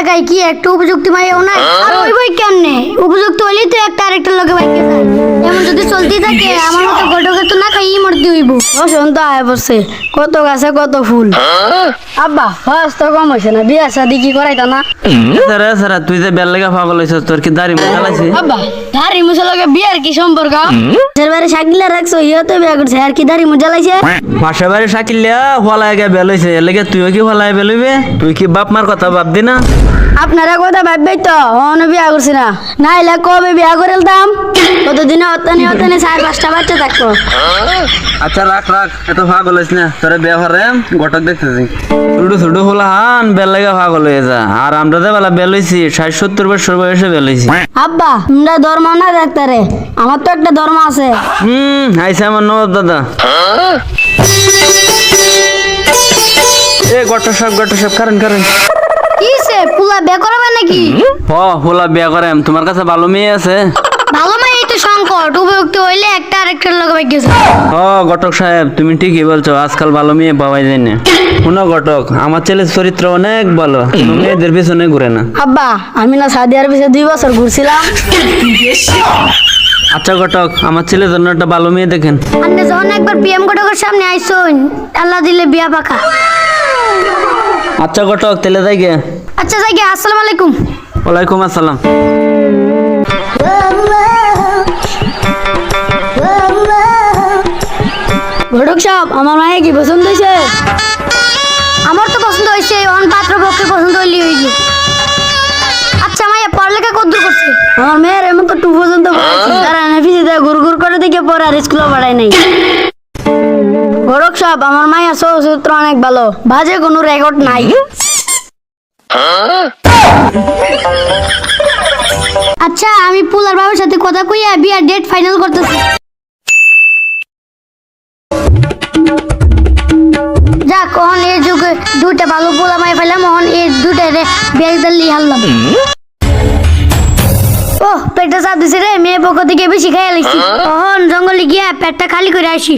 এলাকায় কি একটা উপযুক্ত মাইয়াও নাই? আর ওই বই কেমনে? উপযুক্ত হলেই তো একটা আরেকটা লোকে বাইকে যায় এমন যদি চলতেই থাকে আমার খাই হইব? বসন্ত আয় বসে কত গাছে কত ফুল। আব্বা ফার্স্ট তো কম হয়েছে না। বিয়া শাদি কি করাইতা না? স্যার স্যার তুই যে বেল লেগে পাগল হয়েছ তোর কি দাড়ি মোটা লাগছে? আব্বা দাড়ি মুছে লগে বিয়ার কি সম্পর্ক? সেরবারে শাকিলা রাখছো ইয়ে তো বিয়া করছে। আর কি দাড়ি মুজা লাইছে পাশে বাড়ি সাকিলিয়া হলায় গে বেল হয়েছে এর লেগে তুইও কি হলায় বেল হইবে? তুই কি বাপ মার কথা ভাববি না? আপনারা কথা ভাববেই তো অন বিয়া করছি না। না এলে কবে বিয়া করে কতদিনে অত্যানি অত্যানি চার পাঁচটা বাচ্চা থাকব। আচ্ছা রাখ রাখ। এত পাগল হইস না। তোরে ব্যবহারে ঘটক দেখতেছি। ছোট ছোট হলা হান বেল লেগে পাগল হয়ে যা। আর আমরা যে বেলা বেল হইছি ষাট সত্তর বছর বয়সে বেল হইছি। আব্বা তোমরা ধর্ম না ডাক্তারে? আমার তো একটা ধর্ম আছে। হুম আইসা আমার নবাব দাদা। এ গট সব গট সব কারণ কারণ কি সে পুলা বিয়া করাবে নাকি? হ হোলা বিয়া করেম। তোমার কাছে ভালো মেয়ে আছে? ভালো এই তো সংকট উপযুক্ত হইলে একটা আরেকটার লগে বাইকে যায় ও ঘটক সাহেব তুমি ঠিকই বলছো আজকাল ভালো মেয়ে পাওয়াই যায় না। শুনো ঘটক আমার ছেলের চরিত্র অনেক ভালো মেয়েদের পিছনে ঘুরে না আব্বা আমি না সাদিয়ার পিছিয়ে দুই বছর ঘুরছিলাম। আচ্ছা ঘটক আমার ছেলের জন্য একটা ভালো মেয়ে দেখেন। আপনি যখন একবার পিএম ঘটকের সামনে আইসুন আল্লাহ দিলে বিয়া পাকা। আচ্ছা ঘটক তেলে যাই গে। আচ্ছা যাই গে, আসসালামু আলাইকুম। ওয়ালাইকুম আসসালাম। ঘটক সাহেব আমার মায়ে কি পছন্দ হয়েছে? আমার তো পছন্দ হয়েছে অন পাত্র পক্ষে পছন্দ হইলি হইলি আচ্ছা মাইয়া পড়ালেখা কদ্দূর করছে? আমার মেয়ের এমন তো টু পর্যন্ত তারা নেফিসে দেয় ঘুর ঘুর করে দেখে পরে আর স্কুলে পড়ায় নাই। ঘটক সাহেব আমার মাইয়া চৌসূত্র অনেক ভালো বাজে কোনো রেকর্ড নাই। আচ্ছা আমি পুলার বাবার সাথে কথা কইয়া বিয়ার ডেট ফাইনাল করতেছি। যাক কখন এই যুগে দুইটা ভালো পোলা মাই ফেলাম মোহন এই দুইটা রে ব্যাগ দালি হারলাম। ও পেটটা চাপ দিছে রে মেয়ে পক্ষ থেকে বেশি খাইয়া লাগছি অহন জঙ্গলে গিয়া পেটটা খালি করে আসি।